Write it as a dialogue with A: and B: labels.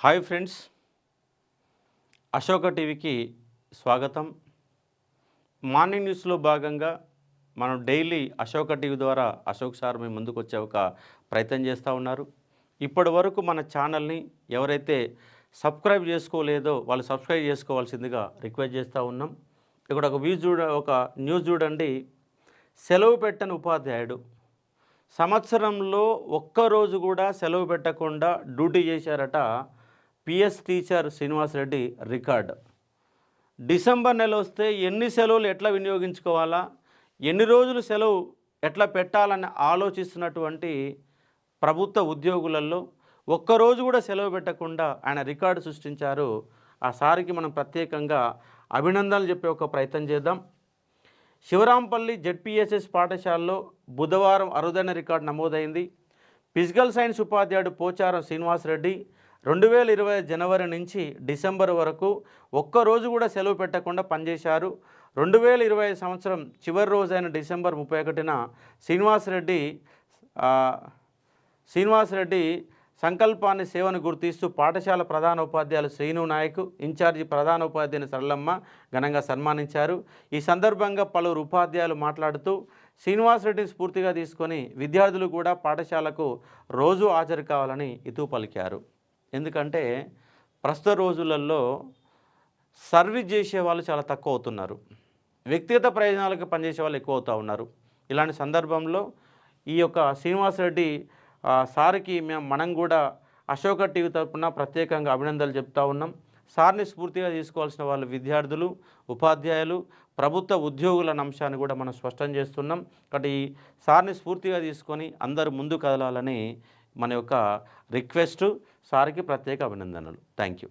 A: Hi friends. Ashoka టీవీకి స్వాగతం. Morning న్యూస్లో భాగంగా మనం డైలీ అశోక టీవీ ద్వారా అశోక్ సార్ మీ ముందుకు వచ్చే ఒక ప్రయత్నం చేస్తూ ఉన్నారు. ఇప్పటి వరకు మన ఛానల్ని ఎవరైతే సబ్స్క్రైబ్ చేసుకోలేదో వాళ్ళు సబ్స్క్రైబ్ చేసుకోవాల్సిందిగా రిక్వెస్ట్ చేస్తూ ఉన్నాం. ఇక్కడ ఒక వ్యూ చూడ ఒక న్యూస్ చూడండి. సెలవు పెట్టని ఉపాధ్యాయుడు. సంవత్సరంలో ఒక్కరోజు కూడా సెలవు పెట్టకుండా డ్యూటీ చేశారట PS teacher Srinivasa Reddy record. December నెల వస్తే ఎన్ని సెలవులు ఎట్లా వినియోగించుకోవాలా? ఎన్ని రోజులు సెలవు ఎట్లా పెట్టాలని ఆలోచిస్తున్నటువంటి ప్రభుత్వ ఉద్యోగులలో ఒక్కరోజు కూడా సెలవు పెట్టకుండా ఆయన రికార్డు సృష్టించారు. ఆ సారికి మనం ప్రత్యేకంగా అభినందనలు చెప్పే ఒక ప్రయత్నం చేద్దాం. శివరాంపల్లి జెడ్పిఎస్ఎస్ పాఠశాలలో బుధవారం అరుదైన రికార్డు నమోదైంది. ఫిజికల్ సైన్స్ ఉపాధ్యాయుడు పోచారం శ్రీనివాసరెడ్డి రెండు వేల ఇరవై జనవరి నుంచి డిసెంబర్ వరకు ఒక్కరోజు కూడా సెలవు పెట్టకుండా పనిచేశారు. రెండు వేల ఇరవై సంవత్సరం చివరి రోజైన డిసెంబర్ ముప్పై ఒకటిన శ్రీనివాసరెడ్డి శ్రీనివాసరెడ్డి సంకల్పాన్ని సేవను గుర్తిస్తూ పాఠశాల ప్రధాన ఉపాధ్యాయులు శ్రీను నాయక్ ఇన్ఛార్జి ప్రధాన ఉపాధ్యాయుని సరళమ్మ ఘనంగా సన్మానించారు. ఈ సందర్భంగా పలువురు ఉపాధ్యాయులు మాట్లాడుతూ శ్రీనివాసరెడ్డిని స్ఫూర్తిగా తీసుకొని విద్యార్థులు కూడా పాఠశాలకు రోజు హాజరు కావాలని ఇతూ పలికారు ఎందుకంటే ప్రస్తుత రోజులలో సర్వీస్ చేసే వాళ్ళు చాలా తక్కువ అవుతున్నారు. వ్యక్తిగత ప్రయోజనాలకు పనిచేసే వాళ్ళు ఎక్కువ అవుతూ ఉన్నారు. ఇలాంటి సందర్భంలో ఈ యొక్క శ్రీనివాసరెడ్డి రెడ్డి సార్కి మేము మనం కూడా అశోక టీవీ తరఫున ప్రత్యేకంగా అభినందనలు చెప్తా ఉన్నాం. సార్ని స్ఫూర్తిగా తీసుకోవాల్సిన వాళ్ళు విద్యార్థులు ఉపాధ్యాయులు ప్రభుత్వ ఉద్యోగుల అంశాన్ని కూడా మనం స్పష్టం చేస్తున్నాం. కాబట్టి ఈ సార్ని స్ఫూర్తిగా తీసుకొని అందరూ ముందు కదలాలని మన యొక్క రిక్వెస్ట్ సార్కి ప్రత్యేక అభినందనలు. Thank you